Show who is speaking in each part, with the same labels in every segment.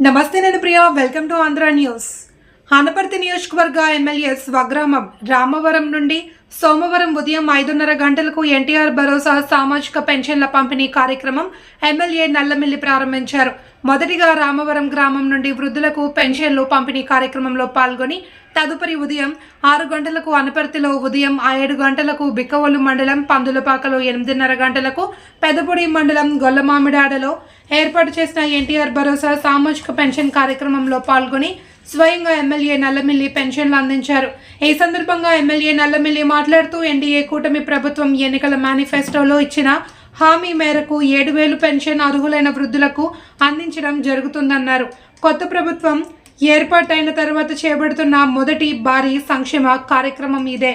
Speaker 1: నమస్తే నేను Priya welcome to Andhra news. Anaparthi నియోజకవర్గ ఎమ్మెల్యే స్వగ్రామం రామవరం నుండి సోమవారం ఉదయం ఐదున్నర గంటలకు ఎన్టీఆర్ భరోసా సామాజిక పెన్షన్ల పంపిణీ కార్యక్రమం ఎమ్మెల్యే నల్లమిల్లి ప్రారంభించారు. మొదటిగా రామవరం గ్రామం నుండి వృద్ధులకు పెన్షన్లు పంపిణీ కార్యక్రమంలో పాల్గొని తదుపరి ఉదయం ఆరు గంటలకు అనపర్తిలో ఉదయం ఏడు గంటలకు బిక్కవోలు మండలం పందులపాకలో ఎనిమిదిన్నర గంటలకు పెదపొడి మండలం గొల్లమామిడాడలో ఏర్పాటు చేసిన ఎన్టీఆర్ భరోసా సామాజిక పెన్షన్ కార్యక్రమంలో పాల్గొని స్వయంగా ఎమ్మెల్యే నల్లమిల్లి పెన్షన్లు అందించారు. ఈ సందర్భంగా ఎమ్మెల్యే నల్లమిల్లి మాట్లాడుతూ ఎన్డీఏ కూటమి ప్రభుత్వం ఎన్నికల మేనిఫెస్టోలో ఇచ్చిన హామీ మేరకు ఏడు వేలు పెన్షన్ అర్హులైన వృద్ధులకు అందించడం జరుగుతుందన్నారు. కొత్త ప్రభుత్వం ఏర్పాటైన తర్వాత చేపడుతున్న మొదటి భారీ సంక్షేమ కార్యక్రమం ఇదే.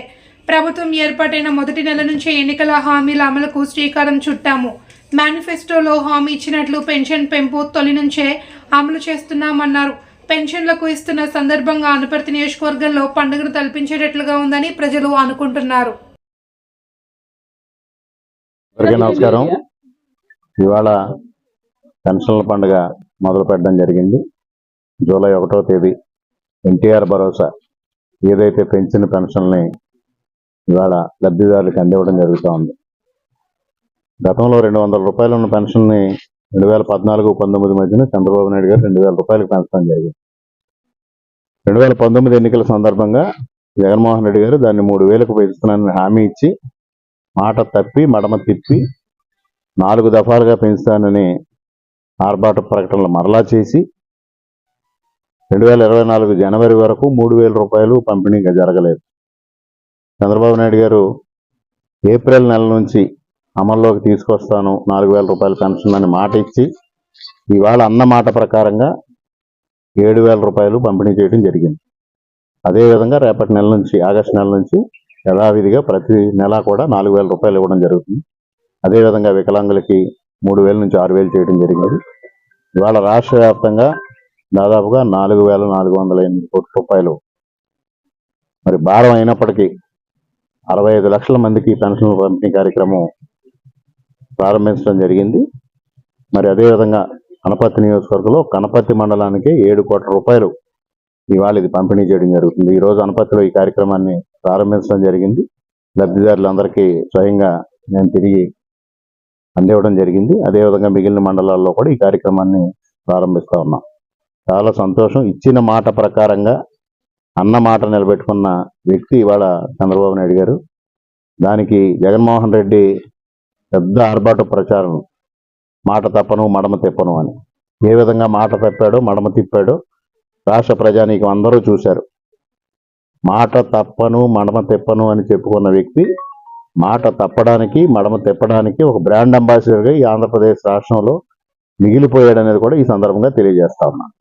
Speaker 1: ప్రభుత్వం ఏర్పాటైన మొదటి నెల నుంచే ఎన్నికల హామీల అమలుకు శ్రీకారం చుట్టాము. మేనిఫెస్టోలో హామీ ఇచ్చినట్లు పెన్షన్ పెంపు తొలి నుంచే అమలు చేస్తున్నామన్నారు. పెన్షన్లకు ఇస్తున్న సందర్భంగా అనుపర్తి నియోజకవర్గంలో పండుగను తలపించేటట్లుగా ఉందని ప్రజలు అనుకుంటున్నారు.
Speaker 2: నమస్కారం. ఇవాళ పెన్షన్ల పండుగ మొదలు పెట్టడం జరిగింది. జూలై ఒకటో తేదీ ఎన్టీఆర్ భరోసా ఏదైతే పెంచిన పెన్షన్ని ఇవాళ లబ్ధిదారులకు అందివ్వడం జరుగుతూ ఉంది గతంలో రెండు వందల రూపాయలు ఉన్న పెన్షన్ని రెండు వేల పద్నాలుగు పంతొమ్మిది మధ్యన చంద్రబాబు నాయుడు గారు రెండు వేల రూపాయలకు పెంచడం జరిగింది. రెండు వేల పంతొమ్మిది ఎన్నికల సందర్భంగా జగన్మోహన్ రెడ్డి గారు దాన్ని మూడు వేలకు పెంచుతున్నానని హామీ ఇచ్చి మాట తప్పి మడమ తిప్పి నాలుగు దఫాలుగా పెంచుతానని ఆర్భాట ప్రకటనలు మరలా చేసి రెండు వేల ఇరవై నాలుగు జనవరి వరకు మూడు వేల రూపాయలు పంపిణీగా జరగలేదు. చంద్రబాబు నాయుడు గారు ఏప్రిల్ నెల నుంచి అమల్లోకి తీసుకొస్తాను. నాలుగు వేల రూపాయల పెన్షన్ అని మాట ఇచ్చి ఇవాళ అన్న మాట ప్రకారంగా ఏడు వేల రూపాయలు పంపిణీ చేయడం జరిగింది. అదేవిధంగా రేపటి నెల నుంచి ఆగస్టు నెల నుంచి యథావిధిగా ప్రతి నెల కూడా నాలుగు వేల రూపాయలు ఇవ్వడం జరుగుతుంది. అదేవిధంగా వికలాంగులకి మూడు వేల నుంచి ఆరు వేలు చేయడం జరిగింది. ఇవాళ రాష్ట్ర వ్యాప్తంగా దాదాపుగా నాలుగు వేల నాలుగు వందల ఎనిమిది కోట్ల రూపాయలు. మరి భారం అయినప్పటికీ అరవై ఐదు లక్షల మందికి పెన్షన్ పంపిణీ కార్యక్రమం ప్రారంభించడం జరిగింది. మరి అదేవిధంగా కనపర్తి నియోజకవర్గంలో కనపర్తి మండలానికి ఏడు కోట్ల రూపాయలు ఇవాళ ఇది పంపిణీ చేయడం జరుగుతుంది. ఈ రోజు అనపర్తిలో ఈ కార్యక్రమాన్ని ప్రారంభించడం జరిగింది. లబ్ధిదారులందరికీ స్వయంగా నేను తిరిగి అందివ్వడం జరిగింది. అదేవిధంగా మిగిలిన మండలాల్లో కూడా ఈ కార్యక్రమాన్ని ప్రారంభిస్తూ ఉన్నాం. చాలా సంతోషం. ఇచ్చిన మాట ప్రకారంగా అన్న మాట నిలబెట్టుకున్న వ్యక్తి ఇవాళ చంద్రబాబు నాయుడు గారు. దానికి జగన్మోహన్ రెడ్డి పెద్ద ఆర్భాట ప్రచారం. మాట తప్పను మడమ తిప్పను అని. ఏ విధంగా మాట తప్పాడో మడమ తిప్పాడో రాష్ట్ర ప్రజానీకం అందరూ చూశారు. మాట తప్పను మడమ తిప్పను అని చెప్పుకున్న వ్యక్తి మాట తప్పడానికి మడమ తిప్పడానికి ఒక బ్రాండ్ అంబాసిడర్గా ఈ ఆంధ్రప్రదేశ్ రాష్ట్రంలో మిగిలిపోయాడనేది కూడా ఈ సందర్భంగా తెలియజేస్తా ఉన్నాను.